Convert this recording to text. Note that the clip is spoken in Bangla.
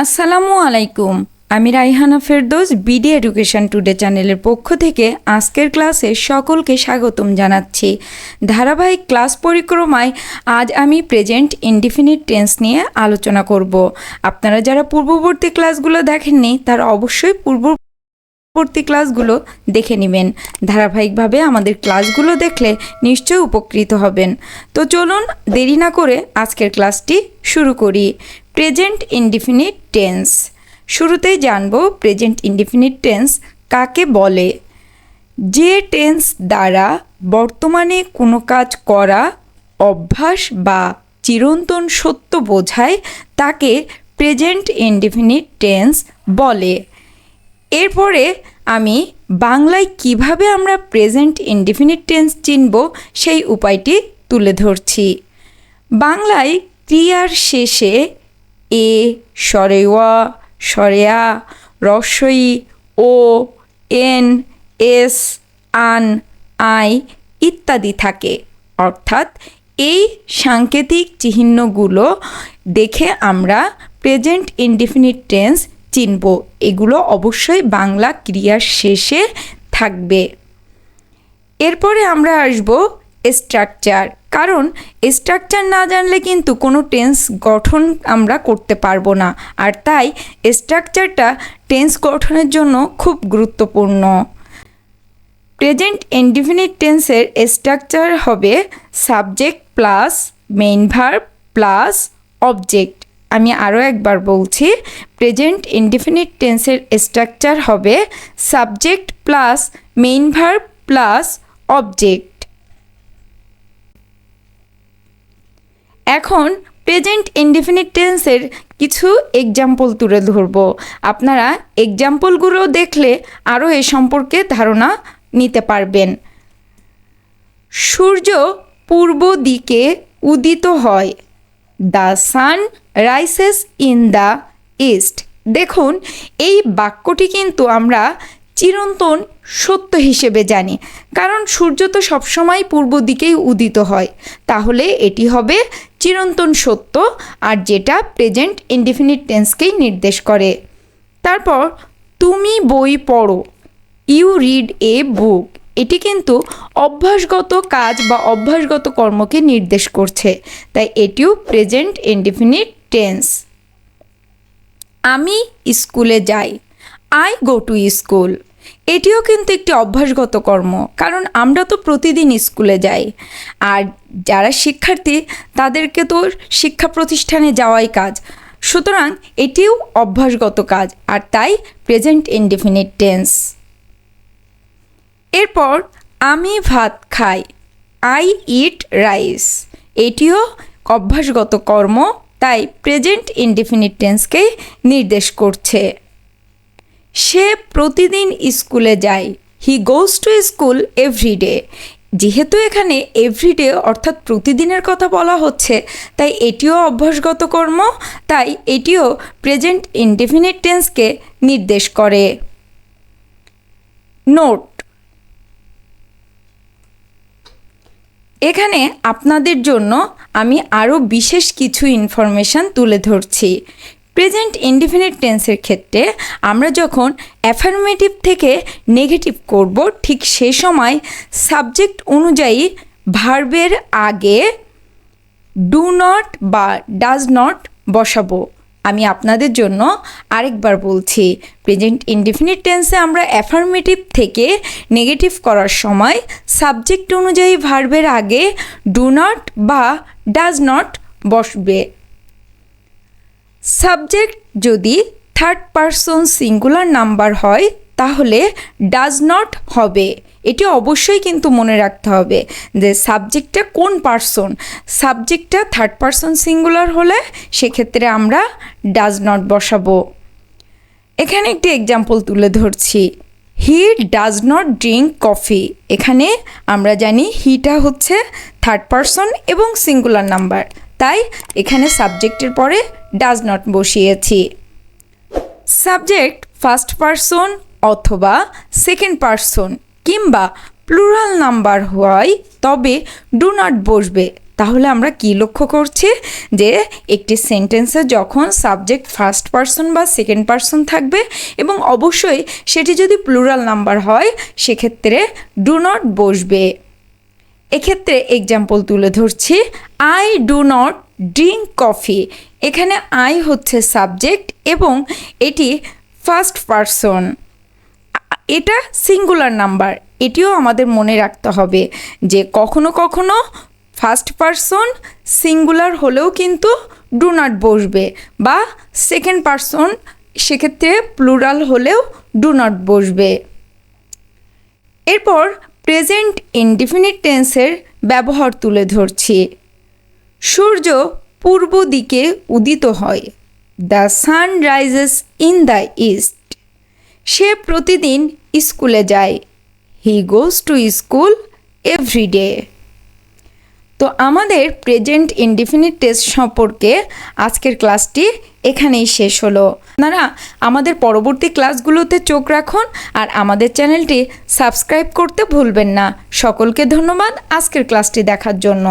আসসালামু আলাইকুম। আমি Raihana Ferdous BD education today চ্যানেলের পক্ষ থেকে আজকের ক্লাসে সকলকে স্বাগতম জানাচ্ছি। ধারাবাহিক ক্লাস পরিক্রমায় আজ আমি প্রেজেন্ট ইনডিফিনিট টেন্স নিয়ে আলোচনা করব। আপনারা যারা পূর্ববর্তী ক্লাসগুলো দেখেননি, তারা অবশ্যই পূর্ব পরবর্তী ক্লাসগুলো দেখে নেবেন। ধারাবাহিকভাবে আমাদের ক্লাসগুলো দেখলে নিশ্চয়ই উপকৃত হবেন। তো চলুন দেরি না করে আজকের ক্লাসটি শুরু করি। প্রেজেন্ট ইনডিফিনিট টেন্স শুরুতেই জানব প্রেজেন্ট ইনডিফিনিট টেন্স কাকে বলে। যে টেন্স দ্বারা বর্তমানে কোনো কাজ করা, অভ্যাস বা চিরন্তন সত্য বোঝায়, তাকে প্রেজেন্ট ইনডিফিনিট টেন্স বলে। এরপরে আমি বাংলায় কীভাবে আমরা প্রেজেন্ট ইনডিফিনিট টেন্স চিনব, সেই উপায়টি তুলে ধরছি। বাংলায় ক্রিয়ার শেষে এ সরেওয়া, সরেয়া রস্বই ও, এন, এস, আন, আই ইত্যাদি থাকে। অর্থাৎ এই সাংকেতিক চিহ্নগুলো দেখে আমরা প্রেজেন্ট ইনডিফিনিট টেন্স চিনব। এগুলো অবশ্যই বাংলা ক্রিয়ার শেষে থাকবে। এরপরে আমরা আসব স্ট্রাকচার কারণ স্ট্রাকচার না জানলে কিন্তু কোনো টেন্স গঠন আমরা করতে পারব না। আর তাই স্ট্রাকচারটা টেন্স গঠনের জন্য খুব গুরুত্বপূর্ণ। প্রেজেন্ট ইনডিফিনিট টেন্সের স্ট্রাকচার হবে subject plus main verb plus object আমি আরও একবার বলছি প্রেজেন্ট ইনডিফিনিট টেন্সের স্ট্রাকচার হবে subject plus main verb plus object এখন প্রেজেন্ট ইনডিফিনিট টেন্সের কিছু এক্সাম্পল তুলে ধরব। আপনারা এক্সাম্পলগুলো দেখলে আরও এ সম্পর্কে ধারণা নিতে পারবেন। সূর্য পূর্ব দিকে উদিত হয়। The sun rises in the east দেখুন, এই বাক্যটি কিন্তু আমরা চিরন্তন সত্য হিসেবে জানি, কারণ সূর্য তো সবসময় পূর্ব দিকেই উদিত হয়। তাহলে এটি হবে চিরন্তন সত্য আর যেটা প্রেজেন্ট ইনডিফিনিট টেন্সকেই নির্দেশ করে। তারপর, তুমি বই পড়ো ইউ রিড এ বুক এটি কিন্তু অভ্যাসগত কাজ বা অভ্যাসগত কর্মকে নির্দেশ করছে, তাই এটিও প্রেজেন্ট ইনডিফিনিট টেন্স আমি স্কুলে যাই আই গো টু স্কুল এটিও কিন্তু একটি অভ্যাসগত কর্ম, কারণ আমরা তো প্রতিদিন স্কুলে যাই। আর যারা শিক্ষার্থী, তাদেরকে তো শিক্ষা প্রতিষ্ঠানে যাওয়াই কাজ। সুতরাং এটিও অভ্যাসগত কাজ, আর তাই প্রেজেন্ট ইনডিফিনিট টেন্স এরপর, আমি ভাত খাই আই ইট রাইস এটিও অভ্যাসগত কর্ম, তাই প্রেজেন্ট ইনডিফিনিট টেন্সকে নির্দেশ করছে। সে প্রতিদিন স্কুলে যায়। He goes to school every day যেহেতু এখানে এভরিডে অর্থাৎ প্রতিদিনের কথা বলা হচ্ছে, তাই এটিও অভ্যাসগত কর্ম, তাই এটিও প্রেজেন্ট ইনডিফিনিট টেন্সকে নির্দেশ করে। নোট এখানে আপনাদের জন্য আমি আরও বিশেষ কিছু ইনফরমেশান তুলে ধরছি। প্রেজেন্ট ইনডিফিনিট টেন্সের ক্ষেত্রে আমরা যখন অ্যাফার্মেটিভ থেকে নেগেটিভ করব, ঠিক সে সময় সাবজেক্ট অনুযায়ী ভার্বের আগে ডু নট বা ডাজ নট বসাবো। আমি আপনাদের জন্য আরেকবার বলছি প্রেজেন্ট ইনডিফিনিট টেন্সে আমরা অ্যাফার্মেটিভ থেকে নেগেটিভ করার সময় সাবজেক্ট অনুযায়ী ভার্বের আগে ডু নট বা ডাজ নট বসবে। সাবজেক্ট যদি থার্ড পারসন সিঙ্গুলার নাম্বার হয়, তাহলে ডাজ নট হবে। এটি অবশ্যই কিন্তু মনে রাখতে হবে যে সাবজেক্টটা কোন পারসন সাবজেক্টটা থার্ড পারসন সিঙ্গুলার হলে সেক্ষেত্রে আমরা ডাজ নট বসাবো। এখানে একটি এক্সাম্পল তুলে ধরছি। He does not drink coffee এখানে আমরা জানি হিটা হচ্ছে থার্ড পারসন এবং সিঙ্গুলার নাম্বার তাই এখানে সাবজেক্টের পরে ডাজ নট বসিয়েছি। সাবজেক্ট ফার্স্ট পারসন অথবা সেকেন্ড পারসন কিংবা প্লুরাল নাম্বার হয়, তবে ডু নট বসবে। তাহলে আমরা কি লক্ষ্য করছি? যে একটি সেন্টেন্সে যখন সাবজেক্ট ফার্স্ট পারসন বা সেকেন্ড পারসন থাকবে এবং অবশ্যই সেটি যদি প্লুরাল নাম্বার হয়, সেক্ষেত্রে ডু নট বসবে। এক্ষেত্রে এক্সাম্পল তুলে ধরছি I do not drink coffee এখানে আই হচ্ছে সাবজেক্ট এবং এটি ফার্স্ট পারসন এটা সিঙ্গুলার নাম্বার এটিও আমাদের মনে রাখতে হবে যে কখনো কখনো ফার্স্ট পারসন সিঙ্গুলার হলেও কিন্তু ডু নট বসবে বা সেকেন্ড পারসন সেক্ষেত্রে প্লুরাল হলেও ডু নট বসবে। এরপর প্রেজেন্ট ইনডিফিনিট টেন্সের ব্যবহার তুলে ধরছি। সূর্য পূর্ব দিকে উদিত হয়। The sun rises in the east. সে প্রতিদিন স্কুলে যায়। He goes to school every day. তো আমাদের প্রেজেন্ট ইনডিফিনিট টেস্ট সম্পর্কে আজকের ক্লাসটি এখানেই শেষ হলো। আপনারা আমাদের পরবর্তী ক্লাসগুলোতে চোখ রাখুন আর আমাদের চ্যানেলটি সাবস্ক্রাইব করতে ভুলবেন না। সকলকে ধন্যবাদ আজকের ক্লাসটি দেখার জন্য।